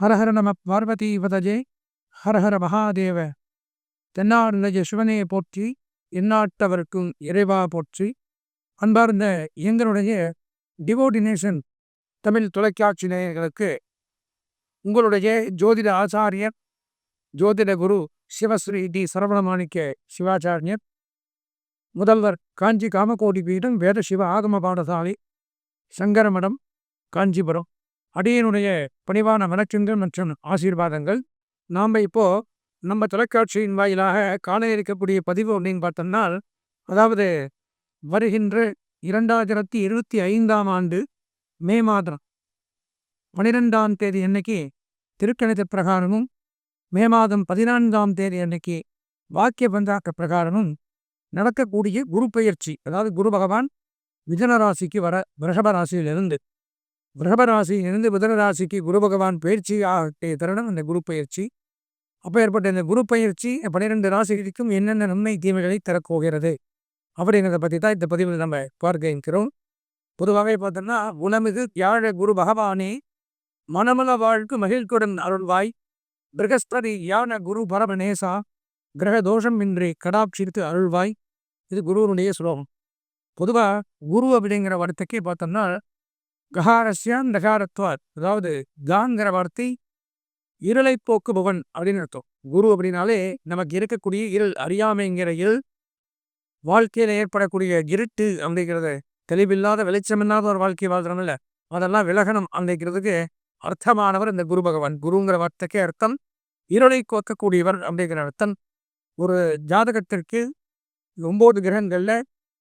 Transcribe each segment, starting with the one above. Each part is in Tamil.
ஹரஹர நம பார்வதி பதஜே ஹரஹர மகாதேவ. தென்னாடுடைய சிவனையை போற்றி இந்நாட்டவருக்கும் இறைவா போற்றி. அன்பார்ந்த எங்களுடைய டிவோடினேஷன் தமிழ் தொலைக்காட்சி நேயர்களுக்கு உங்களுடைய ஜோதிட ஆச்சாரியர் ஜோதிட குரு சிவஸ்ரீ டி. சரவணமாணிக்க சிவாச்சாரியர் முதல்வர் காஞ்சி காமகோடி பீடம் வேத சிவ ஆகம பாடசாலை சங்கரமடம் காஞ்சிபுரம். அடியனுடைய பணிவான வணக்கங்கள் மற்றும் ஆசீர்வாதங்கள். நாம் இப்போ நம்ம தொலைக்காட்சியின் வாயிலாக காண இருக்கக்கூடிய பதிவு அப்படின்னு பார்த்தோம்னா அதாவது வருகின்ற இரண்டாயிரத்தி இருபத்தி ஐந்தாம் ஆண்டு மே மாதம் பனிரெண்டாம் தேதி அன்னைக்கு திருக்கணித பிரகாரமும் மே மாதம் பதினான்காம் தேதி அன்னைக்கு வாக்கிய பந்தாக்க பிரகாரமும் நடக்கக்கூடிய குரு பயிற்சி அதாவது குரு பகவான் மிதன ராசிக்கு வர ரிஷப ராசியிலிருந்து. ரிஷப ராசியிலிருந்து மிதன குரு பகவான் பயிற்சி ஆகிய தருணம் இந்த குரு பயிற்சி. அப்போ ஏற்பட்ட இந்த குரு பயிற்சி பன்னிரெண்டு ராசிகளுக்கும் என்னென்ன நன்மை தீமைகளை தரப்போகிறது? அப்படிங்கிறத பற்றி தான் இந்த பதிவில் நம்ம பார்க்க இருக்கிறோம். பொதுவாகவே பார்த்தோம்னா உலமிகு தியாழ குரு பகவானே மனமல வாழ்க்கு மகிழ்குடன் அருள்வாய். பிரகஸ்பதி யான குரு பரமநேசா கிரக தோஷம் இன்றி கடாட்சித்து அருள்வாய். இது குருவனுடைய சுலோகம் பொதுவாக குரு அப்படிங்கிற வார்த்தைக்கே பார்த்தோம்னா ககாரஸ்யான் நகாரத்வார் அதாவது காங்கிற வார்த்தை இருளை போக்குபவன் அப்படின்னு அர்த்தம். குரு அப்படின்னாலே நமக்கு இருக்கக்கூடிய இருள் அறியாமைங்கிற இருள் வாழ்க்கையில் ஏற்படக்கூடிய இருட்டு அப்படிங்கிறத தெளிவில்லாத வெளிச்சமில்லாத ஒரு வாழ்க்கை வாழ்றோம்ல அதெல்லாம் விலகணும் அப்படிங்கிறதுக்கு அர்த்தமானவர் இந்த குரு பகவான். குருங்கிற வார்த்தைக்கே அர்த்தம் இருளை கோக்கக்கூடியவர் அப்படிங்கிற அர்த்தம். ஒரு ஜாதகத்திற்கு ஒன்பது கிரகங்களில்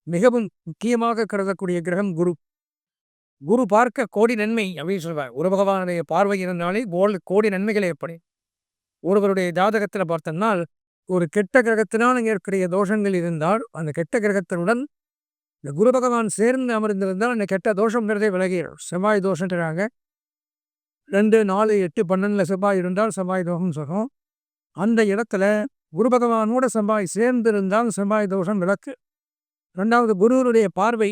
மிகவும் முக்கியமாக கருதக்கூடிய கிரகம் குரு. குரு பார்க்க கோடி நன்மை அப்படின்னு சொல்லுவாங்க ஒரு பகவானுடைய பார்வை இருந்தாலே கோல் கோடி நன்மைகள் ஏற்படும். ஒருவருடைய ஜாதகத்தில் பார்த்தோம்னால் ஒரு கெட்ட கிரகத்தினால் ஏற்கடைய தோஷங்கள் இருந்தால் அந்த கெட்ட கிரகத்தினுடன் இந்த குரு பகவான் சேர்ந்து அமர்ந்திருந்தால் அந்த கெட்ட தோஷங்கிறதே விலகிடும் செவ்வாய் தோஷன்றாங்க. ரெண்டு நாலு எட்டு பன்னெண்டில் செவ்வாய் இருந்தால் செவ்வாய் தோஷம் சொல்லும் அந்த இடத்துல குரு பகவானோட செவ்வாய் சேர்ந்திருந்தால் செவ்வாய் தோஷம் விளக்கு ரெண்டாவது குருவருடைய பார்வை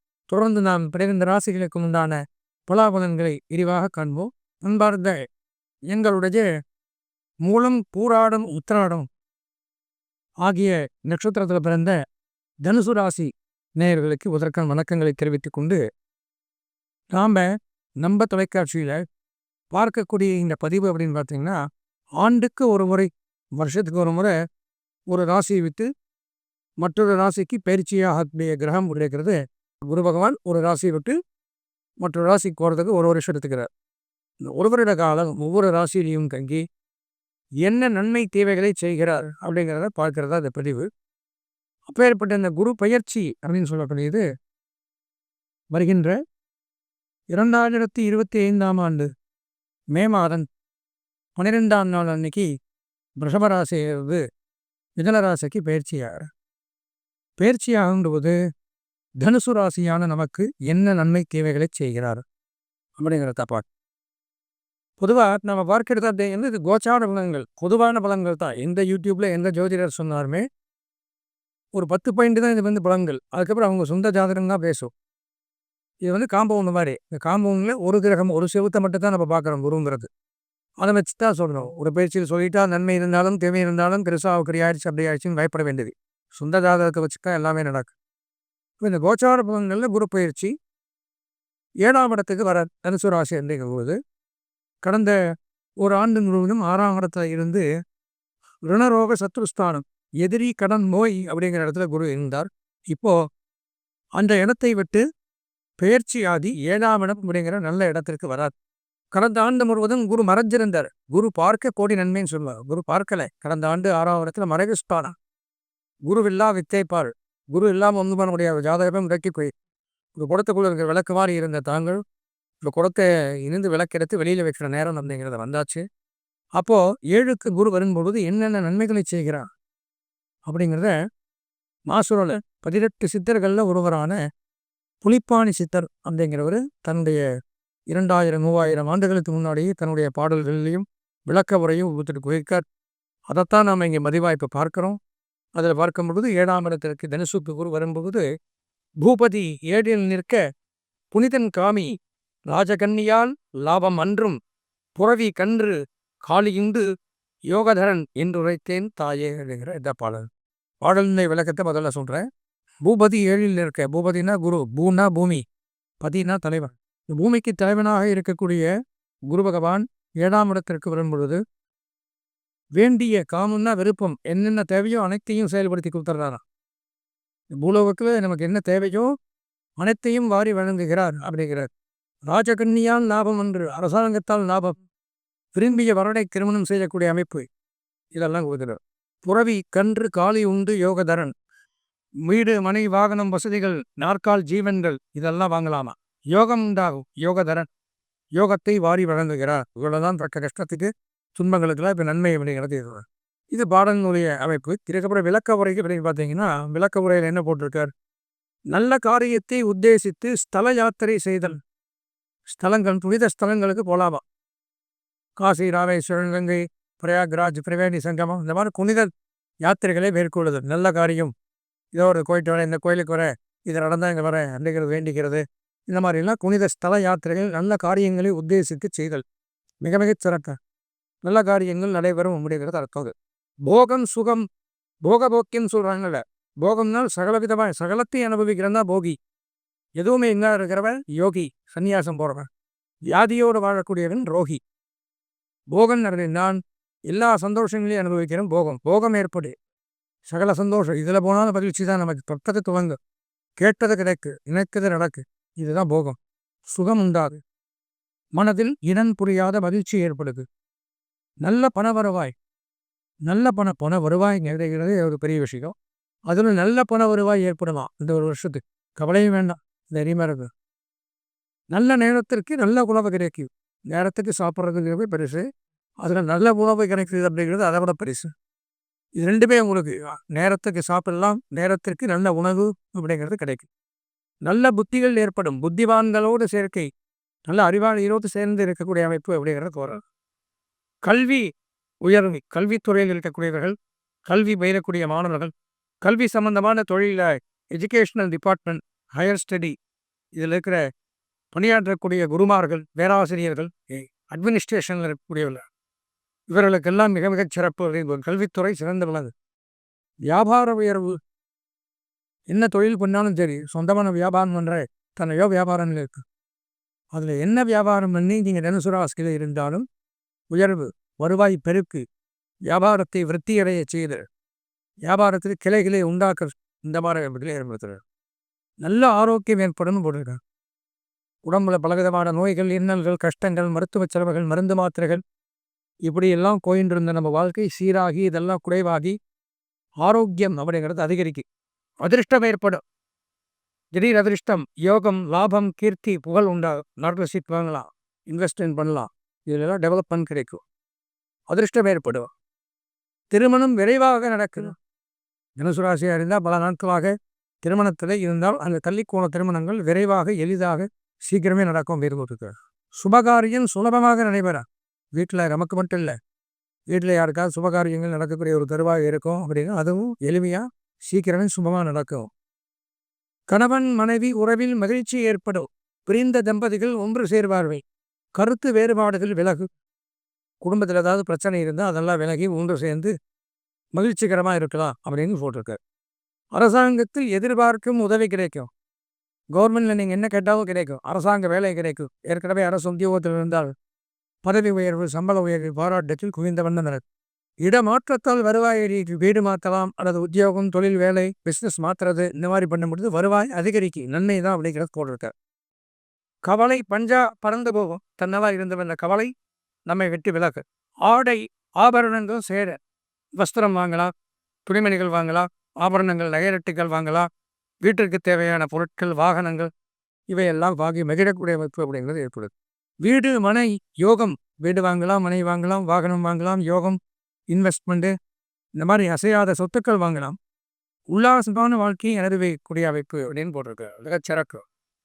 தொடர்ந்து நாம் பிறந்த ராசிகளுக்கு உண்டான பலாபலன்களை விரிவாக காண்போம். அன்பார்ந்த எங்களுடைய மூலம் பூராடம் உத்திராடம் ஆகிய நட்சத்திரத்தில் பிறந்த தனுசு ராசி நேயர்களுக்கு உதற்கான வணக்கங்களை தெரிவித்துக் கொண்டு நாம் நம்ம தொலைக்காட்சியில் பார்க்கக்கூடிய இந்த பதிவு அப்படின்னு பார்த்தீங்கன்னா ஆண்டுக்கு ஒரு முறை வருஷத்துக்கு ஒரு முறை ஒரு ராசியை விட்டு மற்றொரு ராசிக்கு பயிற்சியாகக்கூடிய கிரகம் கிடைக்கிறது குரு பகவான் ஒரு ராசியை விட்டு மற்ற ராசிக்கு போகிறதுக்கு ஒரு வருஷம் எடுத்துக்கிறார். இந்த ஒரு வருட காலம் ஒவ்வொரு ராசியிலையும் தங்கி என்ன நன்மை தேவைகளை செய்கிறார் அப்படிங்கிறத பார்க்கறதா இந்த பதிவு. அப்பேற்பட்ட இந்த குரு பயிற்சி அப்படின்னு சொல்லக்கூடியது வருகின்ற இரண்டாயிரத்தி இருபத்தி ஐந்தாம் ஆண்டு மே மாதம் பன்னிரெண்டாம் நாள் அன்னைக்கு ரிஷபராசியிலிருந்து மிதனராசிக்கு பயிற்சியாகிறார் பயிற்சியாகும்போது தனுசு ராசியான நமக்கு என்ன நன்மை தேவைகளை செய்கிறார் அப்படிங்கிற தப்பாட். பொதுவாக நம்ம பார்க்கிறது வந்து இது கோச்சார பலன்கள் பொதுவான பலன்கள் தான். எந்த யூடியூப்பில் எந்த ஜோதிடர் சொன்னாலுமே ஒரு பத்து பாயிண்ட் தான் இது வந்து பலன்கள் அதுக்கப்புறம் அவங்க சொந்த ஜாதகம் தான் பேசும். இது வந்து காம்பவுண்ட் மாதிரி. இந்த காம்பவுண்டில் ஒரு கிரகம் ஒரு செவத்தை மட்டும் தான் நம்ம பார்க்குறோம் குருங்கிறது. அதை வச்சு தான் சொல்லணும். ஒரு பயிற்சியில் சொல்லிட்டா நன்மை இருந்தாலும் தேவை இருந்தாலும் பெருசாக கிரியாயிடுச்சு ஆயிடுச்சு அப்படி ஆயிடுச்சுன்னு பயப்பட வேண்டியது. சொந்த ஜாதகத்தை வச்சுக்கா எல்லாமே நடக்கும். இந்த கோச்சார பலன்களில் குரு பயிற்சி ஏழாம் இடத்துக்கு வர தனுசு ராசி அப்படிங்கும் போது கடந்த ஒரு ஆண்டு முழுவதும் ஆறாம் இடத்துல இருந்து ருணரோக சத்ருஸ்தானம் எதிரி கடன் நோய் அப்படிங்கிற இடத்துல குரு இருந்தார். இப்போ அந்த இடத்தை விட்டு பெயர்ச்சி ஆதி ஏழாம் இடம் அப்படிங்கிற நல்ல இடத்திற்கு வராது கடந்த ஆண்டு முழுவதும் குரு மறைஞ்சிருந்தார். குரு பார்க்க கோடி நன்மைன்னு சொல்லுவார் குரு பார்க்கலை. கடந்த ஆண்டு ஆறாம் இடத்துல மறைவு ஸ்தானம் குருவில்லா வித்தைப்பாள் குரு இல்லாமல் ஒன்று பண்ண முடியாது. ஜாதகமே முடக்கி போய். ஒரு குடத்துக்குள்ள இருக்கிற விளக்கு மாதிரி இருந்த தாங்கள் இந்த குடத்தை இருந்து விளக்கெடுத்து வெளியில் வைக்கிற நேரம் அப்படிங்கிறத வந்தாச்சு. அப்போது ஏழுக்கு குரு வரும்பொழுது என்னென்ன நன்மைகளை செய்கிறார்? அப்படிங்கிறத மாசுரோல பதினெட்டு சித்தர்களில் ஒருவரான புலிப்பாணி சித்தர் அப்படிங்கிறவர் தன்னுடைய இரண்டாயிரம் மூவாயிரம் ஆண்டுகளுக்கு முன்னாடியே தன்னுடைய பாடல்களிலையும் விளக்க உரையும் ஒருத்தருக்கு போயிருக்கார். அதைத்தான் நாம் இங்கே மதிவாய்ப்பு பார்க்குறோம். அதில் பார்க்கும் பொழுது ஏழாம் இடத்திற்கு தனுசுக்கு குரு வரும்போது பூபதி ஏழில் நிற்க புனிதன் காமி ராஜகன்னியால் லாபம் அன்றும் புறவி கன்று காளியுண்டு யோகதரன் என்றுரைத்தேன் தாயே எழுகிற இந்த பாடல். பாடலினை விளக்கத்தை முதல்ல சொல்கிறேன் பூபதி ஏழில் இருக்க பூபதினா குரு பூனா பூமி பதினா தலைவன். இந்த பூமிக்கு தலைவனாக இருக்கக்கூடிய குரு பகவான் ஏழாம் இடத்திற்கு வரும் பொழுது வேண்டிய காமன்னா விருப்பம். என்னென்ன தேவையோ அனைத்தையும் செயல்படுத்தி கொடுத்துட்றாராம் பூலோகத்தில் நமக்கு என்ன தேவையோ அனைத்தையும் வாரி வழங்குகிறார் அப்படிங்கிறார். ராஜகன்னியால் லாபம் என்று அரசாங்கத்தால் லாபம். விரும்பிய வரடை திருமணம் செய்யக்கூடிய அமைப்பு. இதெல்லாம் கொடுக்குறார் புறவி கன்று காலி உண்டு யோகதரன். வீடு மனை வாகனம் வசதிகள் நாற்கால் ஜீவன்கள் இதெல்லாம் வாங்கலாமா? யோகம் உண்டாகும். யோகதரன். யோகத்தை வாரி வழங்குகிறார். இவ்வளோதான் பக்க கஷ்டத்துக்கு துன்பங்களுக்கெல்லாம் இப்போ நன்மை அப்படிங்கிறது இது இது பாடலினுடைய அமைப்பு. இதுக்கப்புறம் விளக்க உரைக்கு பிறகு பார்த்தீங்கன்னா விளக்க உரையில் என்ன போட்டிருக்கார்? நல்ல காரியத்தை உத்தேசித்து ஸ்தல யாத்திரை செய்தல். ஸ்தலங்கள் புனித ஸ்தலங்களுக்கு போலாமா? காசி ராமேஸ்வரன் கங்கை பிரயாக்ராஜ் பிரவேணி சங்கமம் இந்த மாதிரி புனித யாத்திரைகளை மேற்கொள்ளுதல் நல்ல காரியம். இதோ ஒரு கோயிட்டு வரேன் இந்த கோயிலுக்கு வரேன் இது நடந்தால் இங்கே வரேன் அப்படிங்கிறது வேண்டிக்கிறது. இந்த மாதிரிலாம் புனித ஸ்தல யாத்திரைகள் நல்ல காரியங்களை உத்தேசித்து செய்தல். மிக மிக சிறக்க நல்ல காரியங்கள் நடைபெறும் அப்படிங்கிறது அர்த்தம் போகம் சுகம் போக போக்கியம் சொல்கிறாங்கல்ல போகம்னால் சகல விதமாக சகலத்தையும் அனுபவிக்கிறதா போகி. எதுவுமே எங்கே இருக்கிறவன் யோகி சன்னியாசம் போகிறவன் வியாதியோடு வாழக்கூடியவன் ரோகி. போகம் நான் எல்லா சந்தோஷங்களையும் அனுபவிக்கிறேன் போகம். போகம் ஏற்படு. சகல சந்தோஷம். இதில் போனாலும் மகிழ்ச்சி தான் நமக்கு. தொட்டது துவங்கு. கேட்டது கிடைக்கு. நினைத்தது நடக்கு. இதுதான் போகம். சுகம் உண்டாது. மனதில் இனம் புரியாத மகிழ்ச்சி ஏற்படுது. நல்ல பண வருவாய். நல்ல பண பண வருவாய் நிறைகிறது ஒரு பெரிய விஷயம். அதில் நல்ல பண வருவாய் ஏற்படுமா இந்த ஒரு வருஷத்துக்கு. கவலையும் வேண்டாம். தைரியமாக இருக்கு நல்ல நேரத்திற்கு நல்ல உணவு கிடைக்கும். நேரத்துக்கு சாப்பிட்றதுங்கிறது பெருசு. அதில் நல்ல உணவு கிடைக்குது அப்படிங்கிறது அதை விட பெருசு. இது ரெண்டுமே உங்களுக்கு நேரத்துக்கு சாப்பிடலாம். நேரத்திற்கு நல்ல உணவு அப்படிங்கிறது கிடைக்கும். நல்ல புத்திகள் ஏற்படும். புத்திவான்களோடு சேர்க்கை. நல்ல அறிவாளிகளோடு சேர்ந்து இருக்கக்கூடிய அமைப்பு அப்படிங்கிறது போகிறது கல்வி உயர்வு கல்வித்துறையில் இருக்கக்கூடியவர்கள் கல்வி பயிலக்கூடிய மாணவர்கள் கல்வி சம்பந்தமான தொழிலில் எஜுகேஷ்னல் டிபார்ட்மெண்ட் ஹையர் ஸ்டடி இதில் இருக்கிற பணியாற்றக்கூடிய குருமார்கள் பேராசிரியர்கள் அட்மினிஸ்ட்ரேஷனில் இருக்கக்கூடியவர்கள். இவர்களுக்கெல்லாம் மிக மிகச் சிறப்பு கல்வித்துறை சிறந்து விளங்கு வியாபார உயர்வு. என்ன தொழில் பண்ணாலும் சரி சொந்தமான வியாபாரம் பண்ணுற தன்னையோ வியாபாரங்கள் இருக்கு. அதில் என்ன வியாபாரம் பண்ணி நீங்கள் தனுசுராசியில் இருந்தாலும் உயர்வு வருவாய் பெருக்கு வியாபாரத்தை விருத்தியடைய செய்து வியாபாரத்தில் கிளைகளை உண்டாக்க இந்த மாதிரி ஏற்படுத்துகிறார் நல்ல ஆரோக்கியம் ஏற்படும் போட்டிருக்காங்க உடம்புல பலவிதமான நோய்கள் இன்னல்கள் கஷ்டங்கள் மருத்துவ செலவுகள் மருந்து மாத்திரைகள் இப்படியெல்லாம் கோயின்றிருந்த நம்ம வாழ்க்கை சீராகி இதெல்லாம் குறைவாகி ஆரோக்கியம் அப்படிங்கிறது அதிகரிக்கு அதிர்ஷ்டம் ஏற்படும். திடீர் அதிர்ஷ்டம் யோகம் லாபம் கீர்த்தி புகழ் உண்டாகும் நாட்டில் சீட் வாங்கலாம். இன்வெஸ்ட்மெண்ட் பண்ணலாம். இதிலெல்லாம் டெவலப்மெண்ட் கிடைக்கும். அதிர்ஷ்டம் ஏற்படும். திருமணம் விரைவாக நடக்குது. தனுசுராசியாக இருந்தால் பல நாட்களாக திருமணத்தில் இருந்தால் அந்த தள்ளிக்கோண திருமணங்கள் விரைவாக எளிதாக சீக்கிரமே நடக்கும் வேறு சுபகாரியம் சுலபமாக நடைபெற வீட்டில் நமக்கு மட்டும் இல்லை. வீட்டில் யாருக்காவது சுபகாரியங்கள் நடக்கக்கூடிய ஒரு தருவாக இருக்கும் அப்படின்னா அதுவும் எளிமையாக சீக்கிரமே சுபமாக நடக்கும். கணவன் மனைவி உறவில் மகிழ்ச்சி ஏற்படும். பிரிந்த தம்பதிகள் ஒன்று சேர்வார்கள். கருத்து வேறுபாடுகள் விலகு. குடும்பத்தில் ஏதாவது பிரச்சனை இருந்தால் அதெல்லாம் விலகி ஒன்று சேர்ந்து மகிழ்ச்சிகரமாக இருக்கலாம் அப்படின்னு போட்டிருக்காரு அரசாங்கத்தில் எதிர்பார்க்கும் உதவி கிடைக்கும். கவர்மெண்ட்டில் நீங்கள் என்ன கேட்டாலும் கிடைக்கும். அரசாங்க வேலை கிடைக்கும். ஏற்கனவே அரசு உத்தியோகத்தில் இருந்தால் பதவி உயர்வு சம்பள உயர்வு பாராட்டத்தில் குவிந்த வண்ணனர் இடமாற்றத்தால் வருவாய் வீடு மாற்றலாம் அல்லது உத்தியோகம் தொழில் வேலை பிஸ்னஸ் மாற்றுறது இந்த மாதிரி பண்ணும்பொழுது வருவாய் அதிகரிக்கும். நன்மை தான் அப்படிங்கிறது போட்டிருக்கார் கவலை பஞ்சா பறந்து போகும். தன்னவா இருந்த கவலை நம்மை வெட்டி விலக்கு ஆடை ஆபரணங்களும் சேர வஸ்திரம் வாங்கலாம் துணிமணிகள் வாங்கலாம் ஆபரணங்கள் நகைரட்டுகள் வாங்கலாம் வீட்டிற்கு தேவையான பொருட்கள் வாகனங்கள் இவையெல்லாம் வாங்கி மகிழக்கூடிய அமைப்பு அப்படிங்கிறது ஏற்படுது. வீடு மனை யோகம். வீடு வாங்கலாம் மனை வாங்கலாம் வாகனம் வாங்கலாம் யோகம் இன்வெஸ்ட்மெண்ட்டு இந்த மாதிரி அசையாத சொத்துக்கள் வாங்கலாம். உல்லாசமான வாழ்க்கையை அனுபவிக்கக்கூடிய அமைப்பு அப்படின்னு போட்டிருக்கு. மிகச்சிறக்கு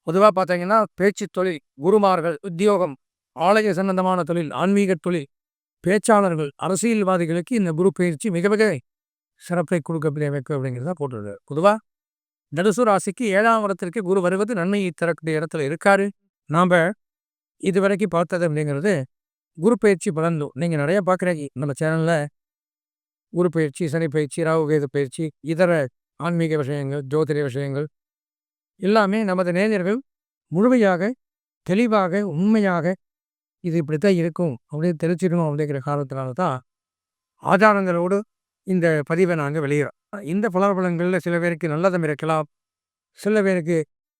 பொதுவாக பார்த்தீங்கன்னா பேச்சு தொழில் குருமார்கள் உத்தியோகம் ஆலய சம்பந்தமான தொழில் ஆன்மீக தொழில் பேச்சாளர்கள் அரசியல்வாதிகளுக்கு இந்த குரு பயிற்சி மிக மிக சிறப்பை கொடுக்கக்கூடிய அமைப்பு அப்படிங்கிறத போட்டிருக்காரு. பொதுவாக தனுசு ராசிக்கு ஏழாம் இடத்திற்கு குரு வருவது நன்மையை தரக்கூடிய இடத்துல இருக்காரு. நாம் இதுவரைக்கும் பார்த்தது அப்படிங்கிறது குரு பயிற்சி பலன்லும் நீங்கள் நிறைய பார்க்குறீங்க. நம்ம சேனலில் குரு பயிற்சி சனி பயிற்சி ராகு கேது பயிற்சி இதர ஆன்மீக விஷயங்கள் ஜோதிட விஷயங்கள் எல்லாமே நமது நேயர்கள் முழுமையாக தெளிவாக உண்மையாக இது இப்படித்தான் இருக்கும் அப்படின்னு தெரிஞ்சிடணும் அப்படிங்கிற காரணத்தினால தான் ஆதாரங்களோடு இந்த பதிவை நாங்கள் வெளியிடோம் இந்த பலாபலங்களில் சில பேருக்கு நல்லதும் இருக்கலாம். சில பேருக்கு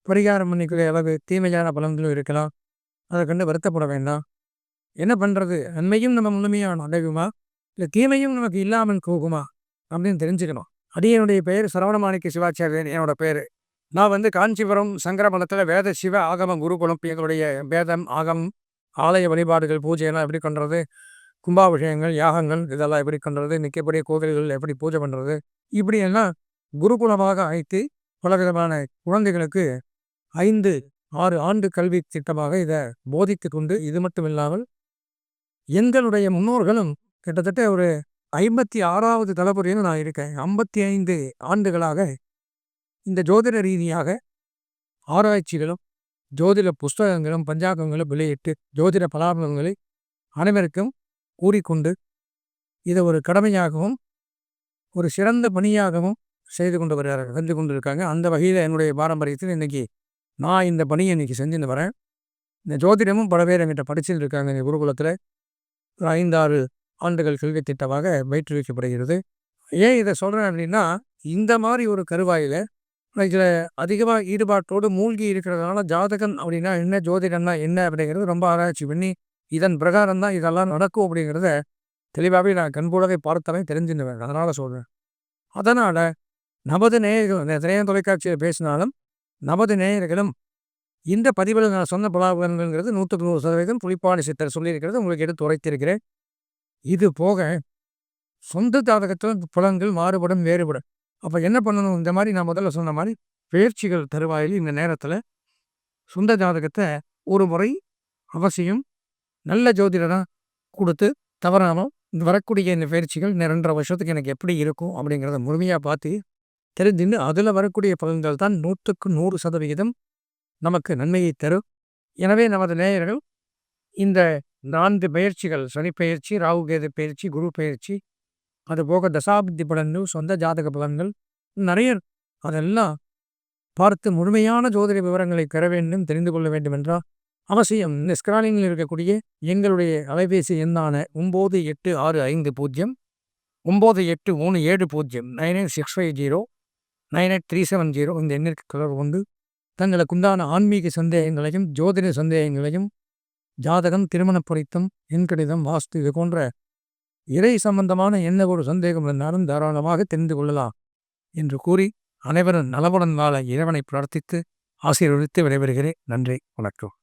பரிகாரம் பண்ணிக்கூடிய அளவு தீமையான பலன்களும் இருக்கலாம். அதை கண்டு வருத்தப்பட வேண்டாம். என்ன பண்ணுறது நன்மையும் நம்ம முழுமையான அடையுமா? இல்லை தீமையும் நமக்கு இல்லாமல் போகுமா? அப்படின்னு தெரிஞ்சுக்கணும். அடியனுடைய பெயர் சரவணமாணிக்க சிவாச்சாரியன் என்னோட பேர். நான் வந்து காஞ்சிபுரம் சங்கரமலத்தில் வேத சிவ ஆகம குருகுலம் எங்களுடைய வேதம் ஆகம் ஆலய வழிபாடுகள் பூஜையெல்லாம் எப்படி பண்ணுறது கும்பாபிஷேகங்கள் யாகங்கள் இதெல்லாம் எப்படி பண்ணுறது நிற்கக்கூடிய கோவில்கள் எப்படி பூஜை பண்ணுறது இப்படியெல்லாம் குருகுலமாக அழைத்து பலவிதமான குழந்தைகளுக்கு ஐந்து ஆறு ஆண்டு கல்வி திட்டமாக இதை போதித்து கொண்டு இது மட்டும் இல்லாமல் எங்களுடைய முன்னோர்களும் கிட்டத்தட்ட ஒரு ஐம்பத்தி ஆறாவது தலைமுறையில் நான் இருக்கேன். ஐம்பத்தி ஐந்து ஆண்டுகளாக இந்த ஜோதிட ரீதியாக ஆராய்ச்சிகளும் ஜோதிட புஸ்தகங்களும் பஞ்சாங்கங்களும் வெளியிட்டு ஜோதிட பலாபலங்களை அனைவருக்கும் கூறிக்கொண்டு இதை ஒரு கடமையாகவும் ஒரு சிறந்த பணியாகவும் செய்து கொண்டு வருகிறார்கள் செஞ்சு கொண்டு இருக்காங்க அந்த வகையில் என்னுடைய பாரம்பரியத்தில் இன்றைக்கி நான் இந்த பணியை இன்றைக்கி செஞ்சுன்னு வரேன். இந்த ஜோதிடமும் பல பேர் என்கிட்ட படிச்சுட்டு இருக்காங்க. இந்த குருகுலத்தில் ஒரு ஐந்தாறு ஆண்டுகள் கல்வி திட்டமாக பயிற்றுவிக்கப்படுகிறது. ஏன் இதை சொல்கிறேன் அப்படின்னா இந்த மாதிரி ஒரு கருவாயில் இதில் அதிகமாக ஈடுபாட்டோடு மூழ்கி இருக்கிறதுனால ஜாதகம் அப்படின்னா என்ன ஜோதிடம்னா என்ன அப்படிங்கிறது ரொம்ப ஆராய்ச்சி பண்ணி இதன் பிரகாரம் தான் இதெல்லாம் நடக்கும் அப்படிங்கிறத தெளிவாகவே நான் கண்கூடவே பார்த்தவே தெரிஞ்சுன்னு அதனால் சொல்கிறேன் அதனால் நமது நேயர்கள் நிறைய தொலைக்காட்சியில் பேசினாலும் நமது நேயர்களும் இந்த பதிவில் நான் சொன்ன பலாபலன்கிறது நூற்றுக்கு நூறு சதவீதம் புலிப்பாடி சித்தர் சொல்லியிருக்கிறது உங்களுக்கு எடுத்து உரைத்திருக்கிறேன். இது போக சொந்த ஜாதகத்தில் புலன்கள் மாறுபடும் வேறுபடும். அப்போ என்ன பண்ணணும்? இந்த மாதிரி நான் முதல்ல சொன்ன மாதிரி பயிற்சிகள் தருவாயில் இந்த நேரத்தில் சொந்த ஜாதகத்தை ஒரு முறை அவசியம் நல்ல ஜோதிடராக கொடுத்து தவறாமல் இந்த வரக்கூடிய இந்த பயிற்சிகள் இந்த ரெண்டரை வருஷத்துக்கு எனக்கு எப்படி இருக்கும் அப்படிங்கிறத முழுமையாக பார்த்து தெரிஞ்சுன்னு அதில் வரக்கூடிய பலன்கள் தான் நூற்றுக்கு நூறு சதவிகிதம் நமக்கு நன்மையை தரும். எனவே நமது நேயர்கள் இந்த நான்கு பயிற்சிகள் சனி பயிற்சி ராகுகேது பயிற்சி குரு பயிற்சி அதுபோக தசாப்தி பலன்கள் சொந்த ஜாதக பலன்கள் நிறைய அதெல்லாம் பார்த்து முழுமையான ஜோதிட விவரங்களை பெற வேண்டும் தெரிந்து கொள்ள வேண்டும் என்றால் அவசியம். இந்த ஸ்கிராலிங்கில் இருக்கக்கூடிய எங்களுடைய அலைபேசி எண்ணான ஒம்பது எட்டு ஆறு ஐந்து பூஜ்ஜியம் ஒம்பது எட்டு மூணு ஏழு பூஜ்ஜியம் nine eight six five zero nine eight three seven zero இந்த எண்ணிற்கு தொடர்பு கொண்டு தங்களுக்குண்டான ஆன்மீக சந்தேகங்களையும் ஜோதிட சந்தேகங்களையும் ஜாதகம் திருமண பொருத்தம் எண்கடிதம் வாஸ்து இது போன்ற இறை சம்பந்தமான என்ன ஒரு சந்தேகம் இருந்தாலும் தாராளமாக தெரிந்து கொள்ளலாம் என்று கூறி அனைவரும் நலவுடன் வாழ இறைவனை பிரார்த்தித்து ஆசீர்வதித்து விடைபெறுகிறேன். நன்றி வணக்கம்.